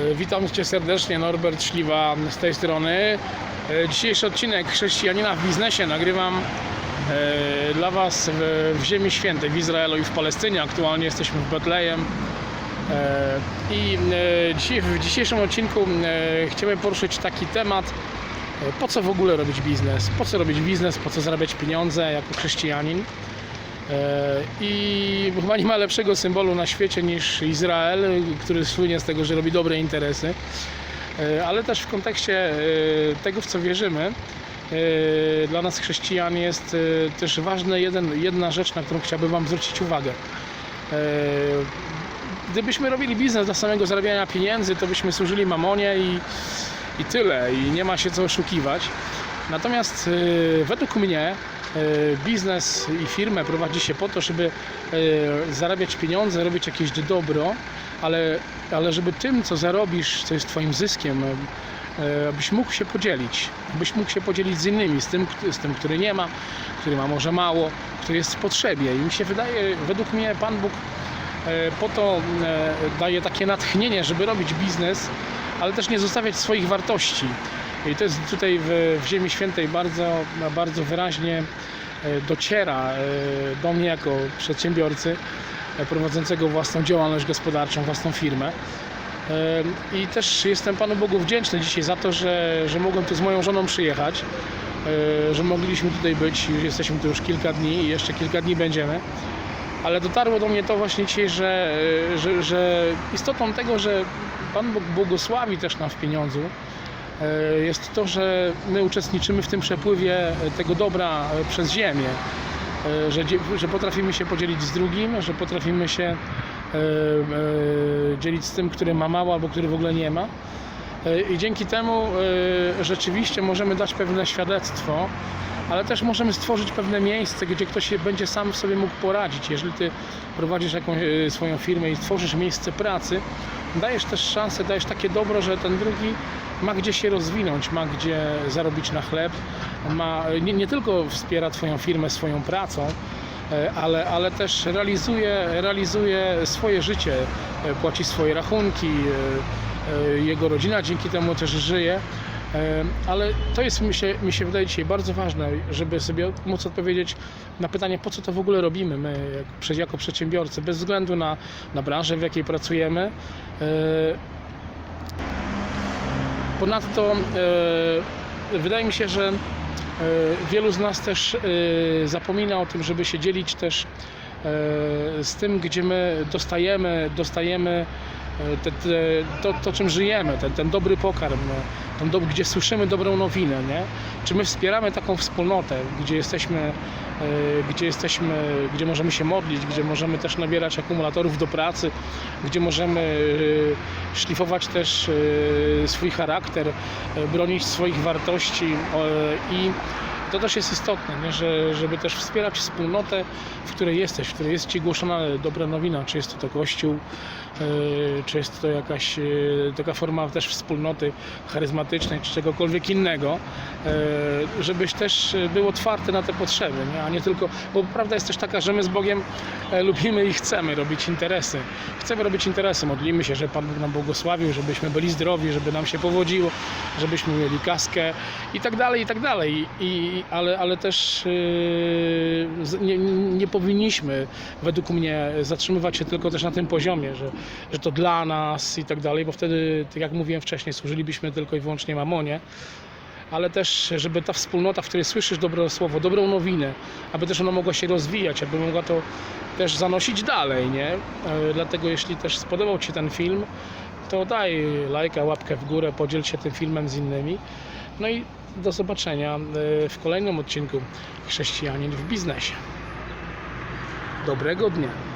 E, Witam Cię serdecznie, Norbert Śliwa z tej strony. E, Dzisiejszy odcinek Chrześcijanina w biznesie nagrywam e, dla Was w, Ziemi Świętej, w Izraelu i w Palestynie. Aktualnie jesteśmy w Betlejem. I w dzisiejszym odcinku chcemy poruszyć taki temat, po co w ogóle robić biznes? Po co robić biznes? Po co zarabiać pieniądze jako chrześcijanin? E, I chyba nie ma lepszego symbolu na świecie niż Izrael, który słynie z tego, że robi dobre interesy, E, ale też w kontekście e, tego, w co wierzymy, dla nas chrześcijan jest też ważna jedna rzecz, na którą chciałbym Wam zwrócić uwagę. Gdybyśmy robili biznes dla samego zarabiania pieniędzy, to byśmy służyli mamonie i, i tyle, i nie ma się co oszukiwać. Natomiast według mnie biznes i firmę prowadzi się po to, żeby e, zarabiać pieniądze, robić jakieś dobro, ale, ale żeby tym, co zarobisz, co jest Twoim zyskiem, e, abyś mógł się podzielić, abyś mógł się podzielić z innymi, z tym, z tym, który nie ma, który ma może mało, który jest w potrzebie. I mi się wydaje, według mnie Pan Bóg e, po to e, daje takie natchnienie, żeby robić biznes, ale też nie zostawiać swoich wartości. I to jest tutaj w, w Ziemi Świętej bardzo, bardzo wyraźnie e, dociera e, do mnie jako przedsiębiorcy e, prowadzącego własną działalność gospodarczą, własną firmę. I też jestem Panu Bogu wdzięczny dzisiaj za to, że, że mogłem tu z moją żoną przyjechać, że mogliśmy tutaj być. Jesteśmy tu już kilka dni i jeszcze kilka dni będziemy. Ale dotarło do mnie to właśnie dzisiaj, że, że, że istotą tego, że Pan Bóg błogosławi też nam w pieniądzu, jest to, że my uczestniczymy w tym przepływie tego dobra e, przez ziemię. E, Że, że potrafimy się podzielić z drugim, że potrafimy się e, e, dzielić z tym, który ma mało albo który w ogóle nie ma. E, I dzięki temu e, rzeczywiście możemy dać pewne świadectwo, ale też możemy stworzyć pewne miejsce, gdzie ktoś będzie sam sobie mógł poradzić. Jeżeli ty prowadzisz jakąś e, swoją firmę i tworzysz miejsce pracy, dajesz też szansę, dajesz takie dobro, że ten drugi ma gdzie się rozwinąć, ma gdzie zarobić na chleb, ma, nie, nie tylko wspiera Twoją firmę swoją pracą, e, ale, ale też realizuje, realizuje swoje życie, e, płaci swoje rachunki, e, jego rodzina dzięki temu też żyje. Ale to jest, mi się, mi się wydaje dzisiaj bardzo ważne, żeby sobie móc odpowiedzieć na pytanie, po co to w ogóle robimy my jako przedsiębiorcy, bez względu na, na branżę, w jakiej pracujemy. E, Ponadto e, wydaje mi się, że e, wielu z nas też zapomina o tym, żeby się dzielić też z tym, gdzie my dostajemy, dostajemy te, te, to, to, czym żyjemy, ten, ten dobry pokarm, ten do, gdzie słyszymy dobrą nowinę, nie? Czy my wspieramy taką wspólnotę, gdzie jesteśmy, e, gdzie jesteśmy, gdzie możemy się modlić, gdzie możemy też nabierać akumulatorów do pracy, gdzie możemy e, szlifować też e, swój charakter, e, bronić swoich wartości e, i to też jest istotne, nie? Że, żeby też wspierać wspólnotę, w której jesteś, w której jest Ci głoszona dobra nowina, czy jest to, to kościół, e, czy jest to jakaś e, taka forma też wspólnoty charyzmatycznej, czy czegokolwiek innego, e, żebyś też był otwarty na te potrzeby, nie? a nie tylko, bo prawda jest też taka, że my z Bogiem e, lubimy i chcemy robić interesy. Chcemy robić interesy, modlimy się, żeby Pan Bóg nam błogosławił, żebyśmy byli zdrowi, żeby nam się powodziło, żebyśmy mieli kaskę i tak dalej, i tak dalej. I, ale, ale też nie, nie powinniśmy według mnie zatrzymywać się tylko też na tym poziomie, że, że to dla nas i tak dalej, bo wtedy, tak jak mówiłem wcześniej, służylibyśmy tylko i wyłącznie mamonie ale też, żeby ta wspólnota, w której słyszysz dobre słowo, dobrą nowinę, aby też ona mogła się rozwijać, aby mogła to też zanosić dalej, nie? E, Dlatego jeśli też spodobał Ci ten film, to daj lajka, łapkę w górę, podziel się tym filmem z innymi. No i do zobaczenia e, w kolejnym odcinku Chrześcijanin w biznesie. Dobrego dnia.